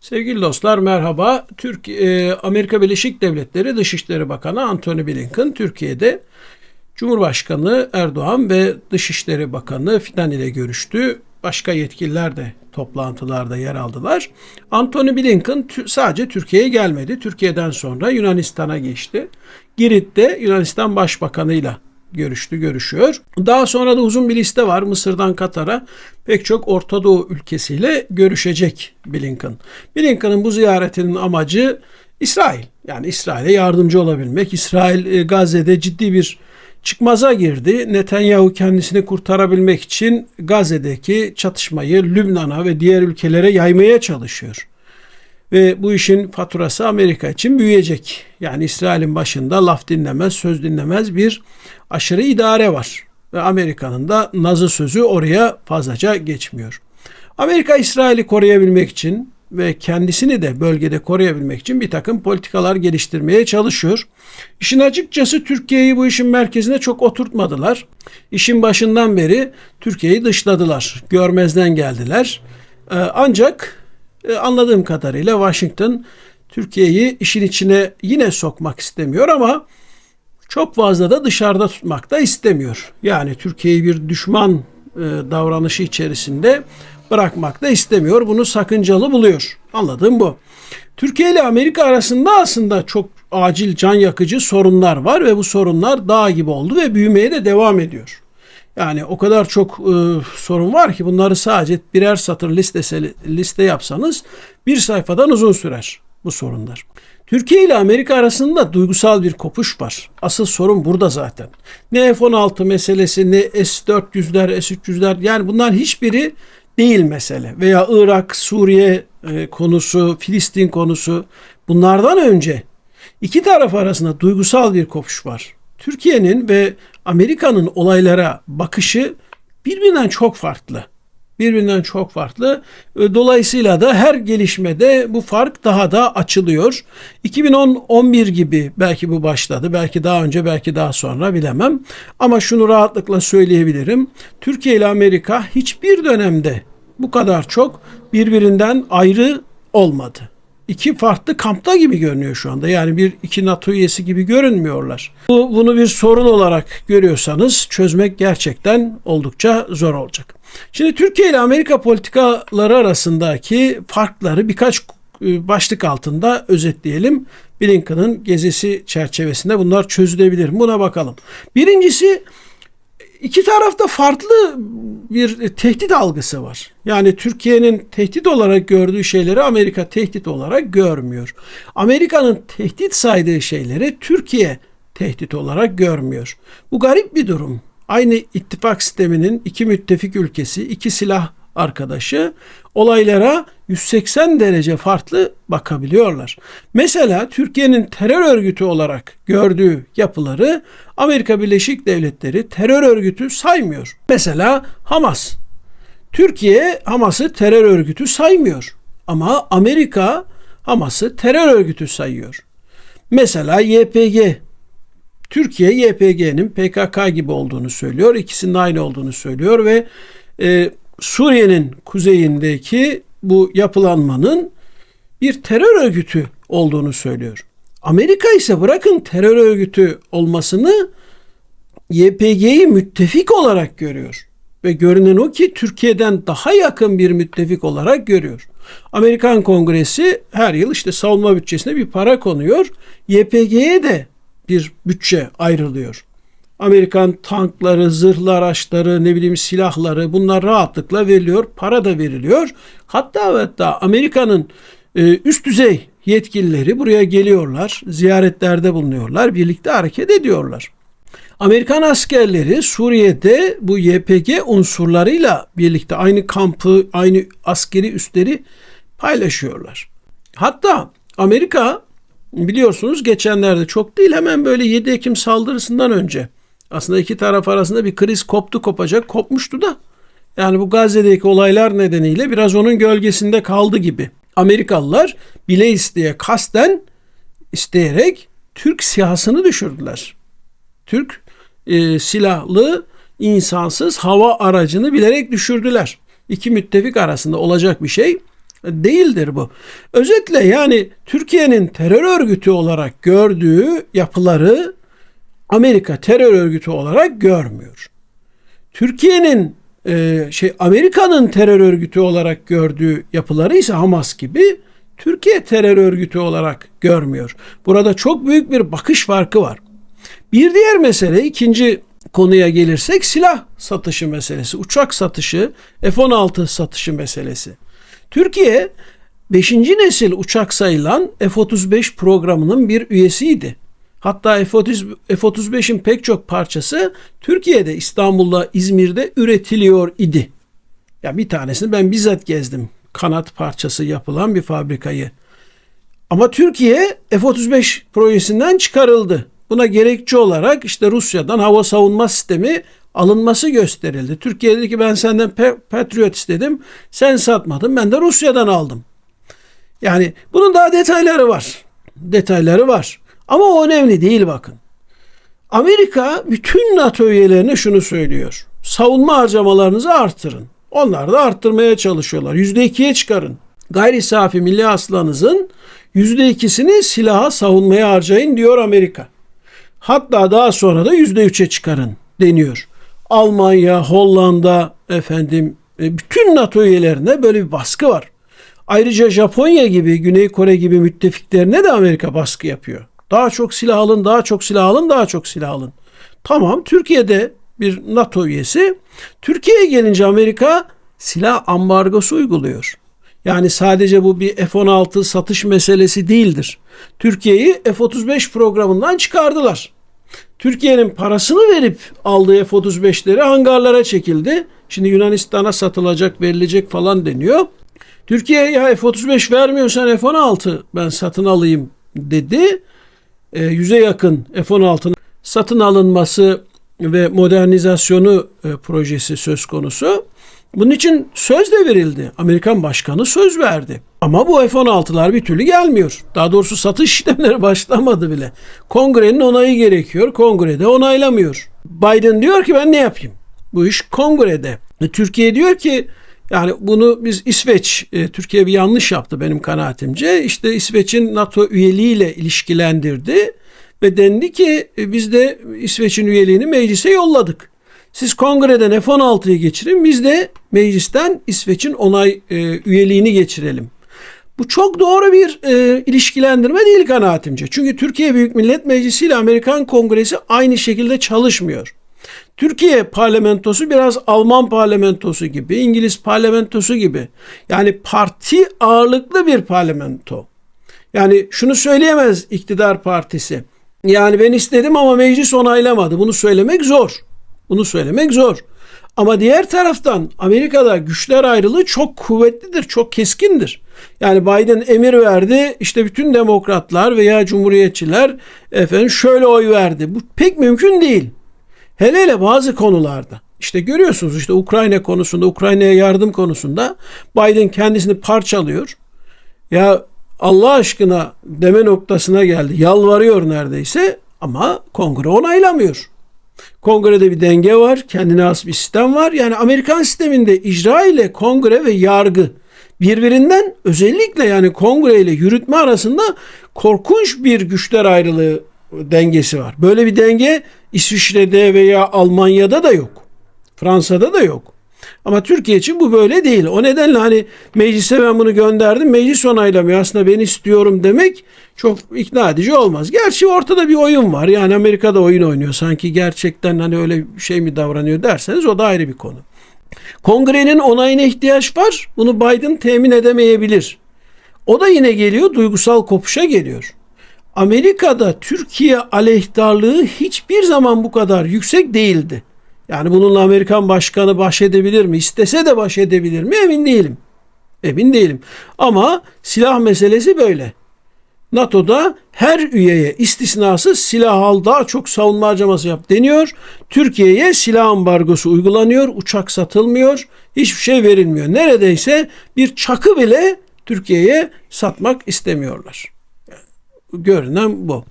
Sevgili dostlar merhaba. Türk e, Amerika Birleşik Devletleri Dışişleri Bakanı Antony Blinken Türkiye'de Cumhurbaşkanı Erdoğan ve Dışişleri Bakanı Fidan ile görüştü. Başka yetkililer de toplantılarda yer aldılar. Antony Blinken sadece Türkiye'ye gelmedi. Türkiye'den sonra Yunanistan'a geçti. Girit'te Yunanistan Başbakanı'yla görüştü, görüşüyor. Daha sonra da uzun bir liste var. Mısır'dan Katar'a pek çok Orta Doğu ülkesiyle görüşecek Blinken. Blinken'ın bu ziyaretinin amacı İsrail. Yani İsrail'e yardımcı olabilmek. İsrail e, Gazze'de ciddi bir çıkmaza girdi. Netanyahu kendisini kurtarabilmek için Gazze'deki çatışmayı Lübnan'a ve diğer ülkelere yaymaya çalışıyor. Ve bu işin faturası Amerika için büyüyecek. Yani İsrail'in başında laf dinlemez, söz dinlemez bir aşırı idare var. Ve Amerika'nın da nazı sözü oraya fazlaca geçmiyor. Amerika İsrail'i koruyabilmek için ve kendisini de bölgede koruyabilmek için bir takım politikalar geliştirmeye çalışıyor. İşin açıkçası Türkiye'yi bu işin merkezine çok oturtmadılar. İşin başından beri Türkiye'yi dışladılar. Görmezden geldiler. Ee, Ancak e, anladığım kadarıyla Washington Türkiye'yi işin içine yine sokmak istemiyor ama çok fazla da dışarıda tutmak da istemiyor. Yani Türkiye'yi bir düşman e, davranışı içerisinde bırakmak da istemiyor. Bunu sakıncalı buluyor. Anladığım bu. Türkiye ile Amerika arasında aslında çok acil can yakıcı sorunlar var ve bu sorunlar dağ gibi oldu ve büyümeye de devam ediyor. Yani o kadar çok e, sorun var ki bunları sadece birer satır listesi, liste yapsanız bir sayfadan uzun sürer bu sorunlar. Türkiye ile Amerika arasında duygusal bir kopuş var. Asıl sorun burada zaten. Ne F-16 meselesi ne S-400'ler, S-300'ler yani bunlar hiçbiri değil mesele. Veya Irak, Suriye e, konusu, Filistin konusu bunlardan önce iki taraf arasında duygusal bir kopuş var. Türkiye'nin ve Amerika'nın olaylara bakışı birbirinden çok farklı. Birbirinden çok farklı. Dolayısıyla da her gelişmede bu fark daha da açılıyor. 2010-11 gibi belki bu başladı. Belki daha önce belki daha sonra bilemem. Ama şunu rahatlıkla söyleyebilirim. Türkiye ile Amerika hiçbir dönemde bu kadar çok birbirinden ayrı olmadı iki farklı kampta gibi görünüyor şu anda. Yani bir iki NATO üyesi gibi görünmüyorlar. Bu, bunu bir sorun olarak görüyorsanız çözmek gerçekten oldukça zor olacak. Şimdi Türkiye ile Amerika politikaları arasındaki farkları birkaç e, başlık altında özetleyelim. Blinken'ın gezisi çerçevesinde bunlar çözülebilir. Buna bakalım. Birincisi iki tarafta farklı bir tehdit algısı var. Yani Türkiye'nin tehdit olarak gördüğü şeyleri Amerika tehdit olarak görmüyor. Amerika'nın tehdit saydığı şeyleri Türkiye tehdit olarak görmüyor. Bu garip bir durum. Aynı ittifak sisteminin iki müttefik ülkesi, iki silah arkadaşı olaylara 180 derece farklı bakabiliyorlar. Mesela Türkiye'nin terör örgütü olarak gördüğü yapıları Amerika Birleşik Devletleri terör örgütü saymıyor. Mesela Hamas. Türkiye Hamas'ı terör örgütü saymıyor. Ama Amerika Hamas'ı terör örgütü sayıyor. Mesela YPG Türkiye YPG'nin PKK gibi olduğunu söylüyor. İkisinin aynı olduğunu söylüyor ve e, Suriye'nin kuzeyindeki bu yapılanmanın bir terör örgütü olduğunu söylüyor. Amerika ise bırakın terör örgütü olmasını YPG'yi müttefik olarak görüyor. Ve görünen o ki Türkiye'den daha yakın bir müttefik olarak görüyor. Amerikan Kongresi her yıl işte savunma bütçesine bir para konuyor. YPG'ye de bir bütçe ayrılıyor. Amerikan tankları, zırhlı araçları, ne bileyim silahları bunlar rahatlıkla veriliyor. Para da veriliyor. Hatta hatta Amerika'nın e, üst düzey yetkilileri buraya geliyorlar. Ziyaretlerde bulunuyorlar. Birlikte hareket ediyorlar. Amerikan askerleri Suriye'de bu YPG unsurlarıyla birlikte aynı kampı, aynı askeri üsleri paylaşıyorlar. Hatta Amerika biliyorsunuz geçenlerde çok değil hemen böyle 7 Ekim saldırısından önce aslında iki taraf arasında bir kriz koptu kopacak kopmuştu da yani bu Gazze'deki olaylar nedeniyle biraz onun gölgesinde kaldı gibi. Amerikalılar bile isteye kasten isteyerek Türk siyasını düşürdüler. Türk e, silahlı insansız hava aracını bilerek düşürdüler. İki müttefik arasında olacak bir şey Değildir bu. Özetle yani Türkiye'nin terör örgütü olarak gördüğü yapıları Amerika terör örgütü olarak görmüyor. Türkiye'nin e, şey Amerika'nın terör örgütü olarak gördüğü yapıları ise Hamas gibi Türkiye terör örgütü olarak görmüyor. Burada çok büyük bir bakış farkı var. Bir diğer mesele ikinci konuya gelirsek silah satışı meselesi, uçak satışı, F-16 satışı meselesi. Türkiye 5. nesil uçak sayılan F-35 programının bir üyesiydi. Hatta F-35'in pek çok parçası Türkiye'de, İstanbul'da, İzmir'de üretiliyor idi. Ya bir tanesini ben bizzat gezdim. Kanat parçası yapılan bir fabrikayı. Ama Türkiye F-35 projesinden çıkarıldı. Buna gerekçe olarak işte Rusya'dan hava savunma sistemi alınması gösterildi. Türkiye dedi ki ben senden Patriot istedim. Sen satmadın. Ben de Rusya'dan aldım. Yani bunun daha detayları var. Detayları var. Ama o önemli değil bakın. Amerika bütün NATO üyelerine şunu söylüyor. Savunma harcamalarınızı artırın. Onlar da arttırmaya çalışıyorlar. Yüzde ikiye çıkarın. Gayri safi milli aslanızın yüzde ikisini silaha savunmaya harcayın diyor Amerika. Hatta daha sonra da yüzde üçe çıkarın deniyor. Almanya, Hollanda, efendim e, bütün NATO üyelerine böyle bir baskı var. Ayrıca Japonya gibi, Güney Kore gibi müttefiklerine de Amerika baskı yapıyor. Daha çok silah alın, daha çok silah alın, daha çok silah alın. Tamam Türkiye'de bir NATO üyesi. Türkiye'ye gelince Amerika silah ambargosu uyguluyor. Yani sadece bu bir F-16 satış meselesi değildir. Türkiye'yi F-35 programından çıkardılar. Türkiye'nin parasını verip aldığı F-35'leri hangarlara çekildi. Şimdi Yunanistan'a satılacak, verilecek falan deniyor. Türkiye ya F-35 vermiyorsan F-16 ben satın alayım dedi. E, yüze yakın F-16'nın satın alınması ve modernizasyonu e, projesi söz konusu. Bunun için söz de verildi. Amerikan başkanı söz verdi. Ama bu F-16'lar bir türlü gelmiyor. Daha doğrusu satış işlemleri başlamadı bile. Kongrenin onayı gerekiyor. Kongrede onaylamıyor. Biden diyor ki ben ne yapayım? Bu iş kongrede. E, Türkiye diyor ki yani bunu biz İsveç, e, Türkiye bir yanlış yaptı benim kanaatimce. İşte İsveç'in NATO üyeliğiyle ilişkilendirdi ve dendi ki e, biz de İsveç'in üyeliğini meclise yolladık. Siz kongreden F-16'yı geçirin biz de meclisten İsveç'in onay e, üyeliğini geçirelim. Bu çok doğru bir e, ilişkilendirme değil kanaatimce. Çünkü Türkiye Büyük Millet Meclisi ile Amerikan Kongresi aynı şekilde çalışmıyor. Türkiye parlamentosu biraz Alman parlamentosu gibi, İngiliz parlamentosu gibi. Yani parti ağırlıklı bir parlamento. Yani şunu söyleyemez iktidar partisi. Yani ben istedim ama meclis onaylamadı. Bunu söylemek zor. Bunu söylemek zor. Ama diğer taraftan Amerika'da güçler ayrılığı çok kuvvetlidir, çok keskindir. Yani Biden emir verdi, işte bütün demokratlar veya cumhuriyetçiler efendim şöyle oy verdi. Bu pek mümkün değil. Hele hele bazı konularda. İşte görüyorsunuz işte Ukrayna konusunda, Ukrayna'ya yardım konusunda Biden kendisini parçalıyor. Ya Allah aşkına deme noktasına geldi. Yalvarıyor neredeyse ama kongre onaylamıyor. Kongrede bir denge var, kendine has bir sistem var. Yani Amerikan sisteminde icra ile kongre ve yargı birbirinden özellikle yani kongre ile yürütme arasında korkunç bir güçler ayrılığı dengesi var. Böyle bir denge İsviçre'de veya Almanya'da da yok. Fransa'da da yok. Ama Türkiye için bu böyle değil. O nedenle hani meclise ben bunu gönderdim. Meclis onaylamıyor. Aslında ben istiyorum demek çok ikna edici olmaz. Gerçi ortada bir oyun var. Yani Amerika'da oyun oynuyor. Sanki gerçekten hani öyle şey mi davranıyor derseniz o da ayrı bir konu. Kongrenin onayına ihtiyaç var. Bunu Biden temin edemeyebilir. O da yine geliyor duygusal kopuşa geliyor. Amerika'da Türkiye aleyhtarlığı hiçbir zaman bu kadar yüksek değildi. Yani bununla Amerikan başkanı baş edebilir mi? İstese de baş edebilir mi? Emin değilim. Emin değilim. Ama silah meselesi böyle. NATO'da her üyeye istisnasız silah al daha çok savunma harcaması yap deniyor. Türkiye'ye silah ambargosu uygulanıyor. Uçak satılmıyor. Hiçbir şey verilmiyor. Neredeyse bir çakı bile Türkiye'ye satmak istemiyorlar. Görünen bu.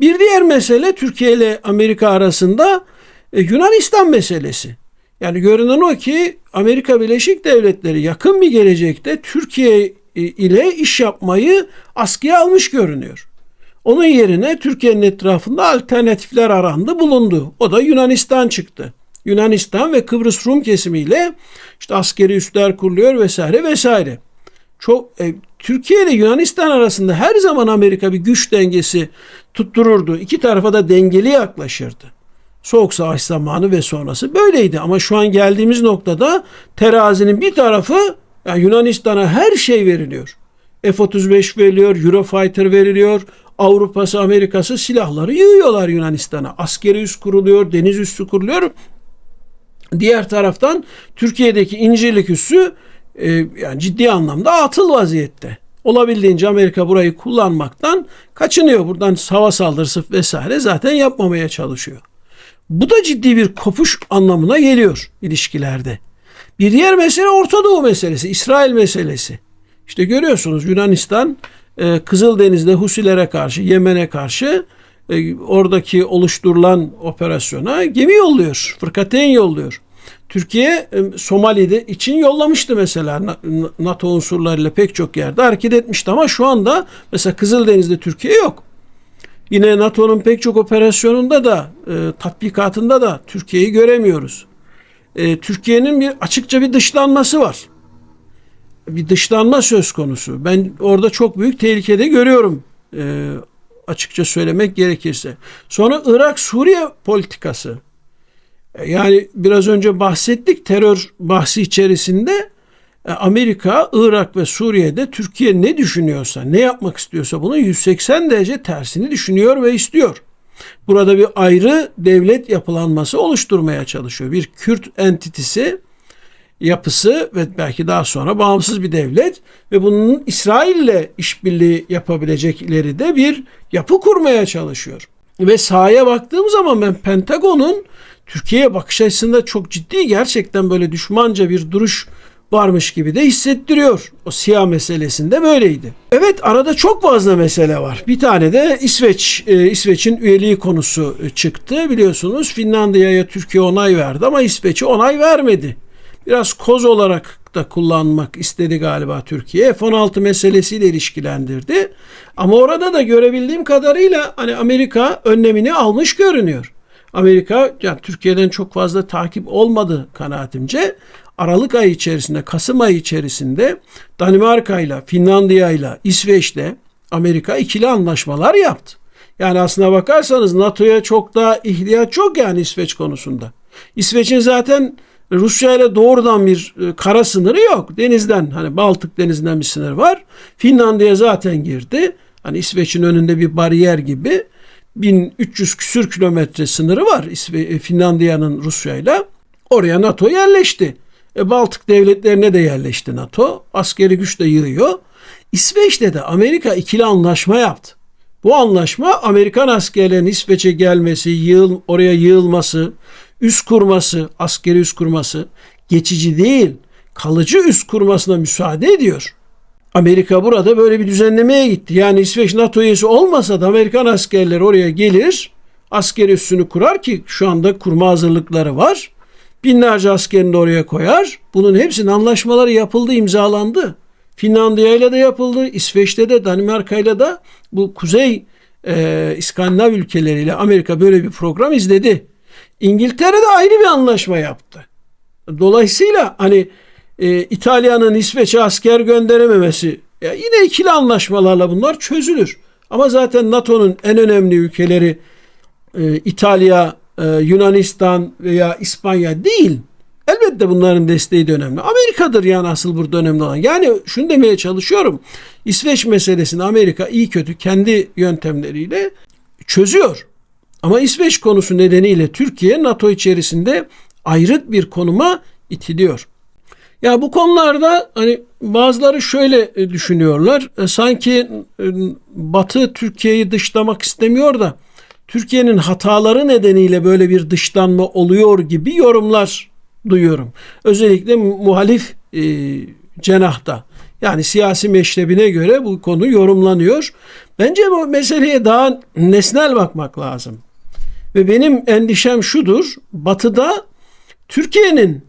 Bir diğer mesele Türkiye ile Amerika arasında e, Yunanistan meselesi. Yani görünen o ki Amerika Birleşik Devletleri yakın bir gelecekte Türkiye e, ile iş yapmayı askıya almış görünüyor. Onun yerine Türkiye'nin etrafında alternatifler arandı, bulundu. O da Yunanistan çıktı. Yunanistan ve Kıbrıs Rum kesimiyle işte askeri üsler kuruluyor vesaire vesaire. Çok e, Türkiye ile Yunanistan arasında her zaman Amerika bir güç dengesi tuttururdu. İki tarafa da dengeli yaklaşırdı. Soğuk Savaş zamanı ve sonrası böyleydi ama şu an geldiğimiz noktada terazinin bir tarafı yani Yunanistan'a her şey veriliyor. F-35 veriliyor, Eurofighter veriliyor, Avrupa'sı, Amerika'sı silahları yığıyorlar Yunanistan'a. Askeri üs kuruluyor, deniz üssü kuruluyor. Diğer taraftan Türkiye'deki incirlik üssü e, yani ciddi anlamda atıl vaziyette. Olabildiğince Amerika burayı kullanmaktan kaçınıyor. Buradan hava saldırısı vesaire zaten yapmamaya çalışıyor. Bu da ciddi bir kopuş anlamına geliyor ilişkilerde. Bir diğer mesele Orta Doğu meselesi, İsrail meselesi. İşte görüyorsunuz Yunanistan e, Kızıldeniz'de Husilere karşı, Yemen'e karşı e, oradaki oluşturulan operasyona gemi yolluyor, fırkateyn yolluyor. Türkiye e, Somali'de için yollamıştı mesela NATO unsurlarıyla pek çok yerde hareket etmişti ama şu anda mesela Kızıldeniz'de Türkiye yok. Yine NATO'nun pek çok operasyonunda da e, tatbikatında da Türkiye'yi göremiyoruz. E, Türkiye'nin bir açıkça bir dışlanması var. Bir dışlanma söz konusu. Ben orada çok büyük tehlikede görüyorum. E, açıkça söylemek gerekirse. Sonra Irak-Suriye politikası. E, yani biraz önce bahsettik terör bahsi içerisinde e, Amerika, Irak ve Suriye'de Türkiye ne düşünüyorsa, ne yapmak istiyorsa bunun 180 derece tersini düşünüyor ve istiyor. Burada bir ayrı devlet yapılanması oluşturmaya çalışıyor. Bir Kürt entitesi yapısı ve belki daha sonra bağımsız bir devlet ve bunun İsrail'le işbirliği yapabilecekleri de bir yapı kurmaya çalışıyor. Ve sahaya baktığım zaman ben Pentagon'un Türkiye'ye bakış açısında çok ciddi gerçekten böyle düşmanca bir duruş varmış gibi de hissettiriyor. O siyah meselesinde böyleydi. Evet arada çok fazla mesele var. Bir tane de İsveç, e, İsveç'in üyeliği konusu çıktı. Biliyorsunuz Finlandiya'ya Türkiye onay verdi ama İsveç'e onay vermedi. Biraz koz olarak da kullanmak istedi galiba Türkiye. F-16 meselesiyle ilişkilendirdi. Ama orada da görebildiğim kadarıyla hani Amerika önlemini almış görünüyor. Amerika yani Türkiye'den çok fazla takip olmadı kanaatimce. Aralık ayı içerisinde, Kasım ayı içerisinde Danimarka ile, Finlandiya ile, İsveç'le Amerika ikili anlaşmalar yaptı. Yani aslına bakarsanız NATO'ya çok daha ihtiyaç yok yani İsveç konusunda. İsveç'in zaten Rusya ile doğrudan bir e, kara sınırı yok. Denizden hani Baltık denizinden bir sınır var. Finlandiya zaten girdi. Hani İsveç'in önünde bir bariyer gibi 1300 küsür kilometre sınırı var e, Finlandiya'nın Rusya ile. Oraya NATO yerleşti. E, Baltık devletlerine de yerleşti NATO. Askeri güç de yığıyor. İsveç'te de Amerika ikili anlaşma yaptı. Bu anlaşma Amerikan askerlerinin İsveç'e gelmesi, yığıl, oraya yığılması, üst kurması, askeri üst kurması geçici değil, kalıcı üst kurmasına müsaade ediyor. Amerika burada böyle bir düzenlemeye gitti. Yani İsveç NATO üyesi olmasa da Amerikan askerleri oraya gelir, askeri üssünü kurar ki şu anda kurma hazırlıkları var. Binlerce askerini de oraya koyar. Bunun hepsinin anlaşmaları yapıldı, imzalandı. Finlandiya ile de yapıldı, İsveç'te de, Danimarka ile de bu kuzey e, İskandinav ülkeleriyle Amerika böyle bir program izledi. İngiltere de ayrı bir anlaşma yaptı. Dolayısıyla hani e, İtalya'nın İsveç'e asker gönderememesi ya yine ikili anlaşmalarla bunlar çözülür. Ama zaten NATO'nun en önemli ülkeleri e, İtalya, e, Yunanistan veya İspanya değil. Elbette bunların desteği de önemli. Amerika'dır yani asıl burada önemli olan. Yani şunu demeye çalışıyorum. İsveç meselesini Amerika iyi kötü kendi yöntemleriyle çözüyor. Ama İsveç konusu nedeniyle Türkiye NATO içerisinde ayrık bir konuma itiliyor. Ya bu konularda hani bazıları şöyle e, düşünüyorlar. E, sanki e, Batı Türkiye'yi dışlamak istemiyor da Türkiye'nin hataları nedeniyle böyle bir dışlanma oluyor gibi yorumlar duyuyorum. Özellikle muhalif e, cenahta. Yani siyasi meşrebine göre bu konu yorumlanıyor. Bence bu meseleye daha nesnel bakmak lazım. Ve benim endişem şudur. Batı'da Türkiye'nin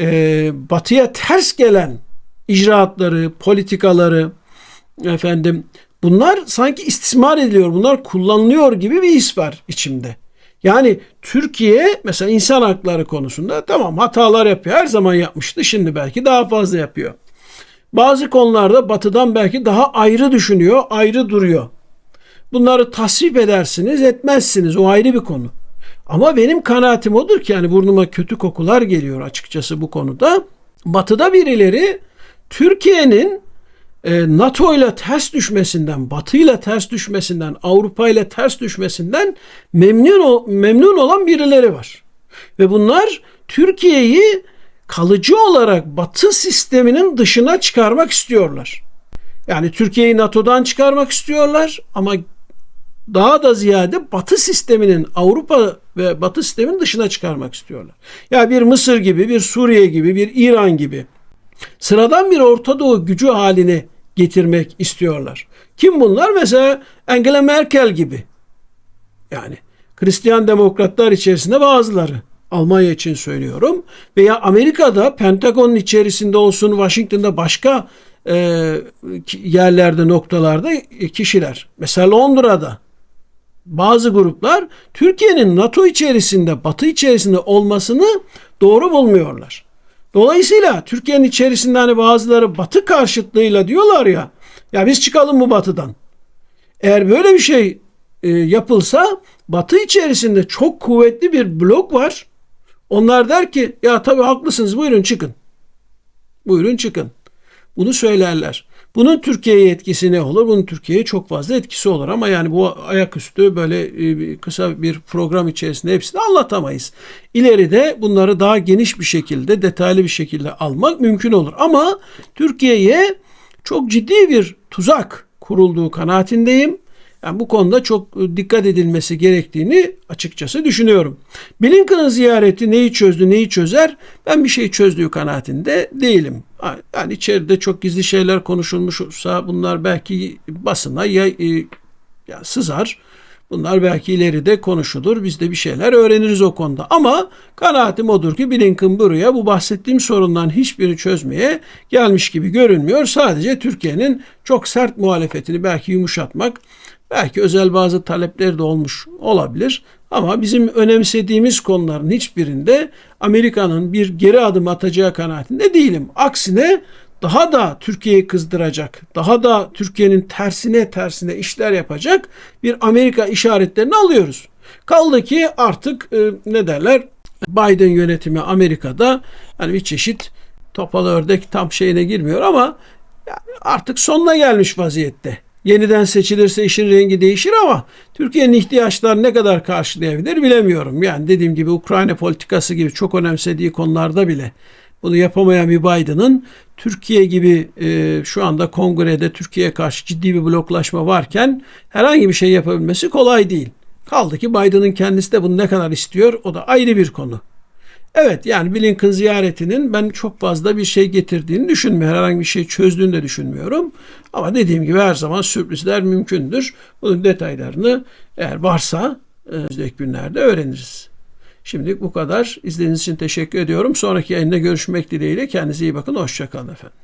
e, batıya ters gelen icraatları, politikaları efendim bunlar sanki istismar ediliyor, bunlar kullanılıyor gibi bir his var içimde. Yani Türkiye mesela insan hakları konusunda tamam hatalar yapıyor. Her zaman yapmıştı. Şimdi belki daha fazla yapıyor. Bazı konularda batıdan belki daha ayrı düşünüyor, ayrı duruyor. Bunları tasvip edersiniz, etmezsiniz. O ayrı bir konu. Ama benim kanaatim odur ki yani burnuma kötü kokular geliyor açıkçası bu konuda. Batı'da birileri Türkiye'nin e, NATO ile ters düşmesinden, Batı ile ters düşmesinden, Avrupa ile ters düşmesinden memnun memnun olan birileri var. Ve bunlar Türkiye'yi kalıcı olarak Batı sisteminin dışına çıkarmak istiyorlar. Yani Türkiye'yi NATO'dan çıkarmak istiyorlar ama daha da ziyade Batı sisteminin Avrupa ve Batı sisteminin dışına çıkarmak istiyorlar. Ya bir Mısır gibi, bir Suriye gibi, bir İran gibi sıradan bir Orta Doğu gücü haline getirmek istiyorlar. Kim bunlar? Mesela Angela Merkel gibi. Yani Hristiyan demokratlar içerisinde bazıları. Almanya için söylüyorum. Veya Amerika'da Pentagon'un içerisinde olsun, Washington'da başka e, yerlerde, noktalarda kişiler. Mesela Londra'da bazı gruplar Türkiye'nin NATO içerisinde, Batı içerisinde olmasını doğru bulmuyorlar. Dolayısıyla Türkiye'nin içerisinde hani bazıları Batı karşıtlığıyla diyorlar ya, ya biz çıkalım bu Batı'dan. Eğer böyle bir şey e, yapılsa Batı içerisinde çok kuvvetli bir blok var. Onlar der ki ya tabii haklısınız buyurun çıkın. Buyurun çıkın. Bunu söylerler. Bunun Türkiye'ye etkisi ne olur? Bunun Türkiye'ye çok fazla etkisi olur ama yani bu ayaküstü böyle e, kısa bir program içerisinde hepsini anlatamayız. İleride bunları daha geniş bir şekilde, detaylı bir şekilde almak mümkün olur. Ama Türkiye'ye çok ciddi bir tuzak kurulduğu kanaatindeyim. Yani bu konuda çok dikkat edilmesi gerektiğini açıkçası düşünüyorum. Blinken'ın ziyareti neyi çözdü, neyi çözer? Ben bir şey çözdüğü kanaatinde değilim. Yani içeride çok gizli şeyler konuşulmuşsa bunlar belki basına ya, ya sızar. Bunlar belki ileride konuşulur. Biz de bir şeyler öğreniriz o konuda. Ama kanaatim odur ki Blinken buraya bu bahsettiğim sorundan hiçbirini çözmeye gelmiş gibi görünmüyor. Sadece Türkiye'nin çok sert muhalefetini belki yumuşatmak, belki özel bazı talepleri de olmuş olabilir. Ama bizim önemsediğimiz konuların hiçbirinde Amerika'nın bir geri adım atacağı kanaatinde değilim. Aksine daha da Türkiye'yi kızdıracak, daha da Türkiye'nin tersine tersine işler yapacak bir Amerika işaretlerini alıyoruz. Kaldı ki artık e, ne derler Biden yönetimi Amerika'da hani bir çeşit topal ördek tam şeyine girmiyor ama yani artık sonuna gelmiş vaziyette. Yeniden seçilirse işin rengi değişir ama Türkiye'nin ihtiyaçlarını ne kadar karşılayabilir bilemiyorum. Yani dediğim gibi Ukrayna politikası gibi çok önemsediği konularda bile bunu yapamayan bir Biden'ın Türkiye gibi e, şu anda kongrede Türkiye'ye karşı ciddi bir bloklaşma varken herhangi bir şey yapabilmesi kolay değil. Kaldı ki Biden'ın kendisi de bunu ne kadar istiyor o da ayrı bir konu. Evet yani Blinken ziyaretinin ben çok fazla bir şey getirdiğini düşünmüyorum. Herhangi bir şey çözdüğünü de düşünmüyorum. Ama dediğim gibi her zaman sürprizler mümkündür. Bunun detaylarını eğer varsa önümüzdeki günlerde öğreniriz. Şimdi bu kadar. İzlediğiniz için teşekkür ediyorum. Sonraki yayında görüşmek dileğiyle. Kendinize iyi bakın. Hoşçakalın efendim.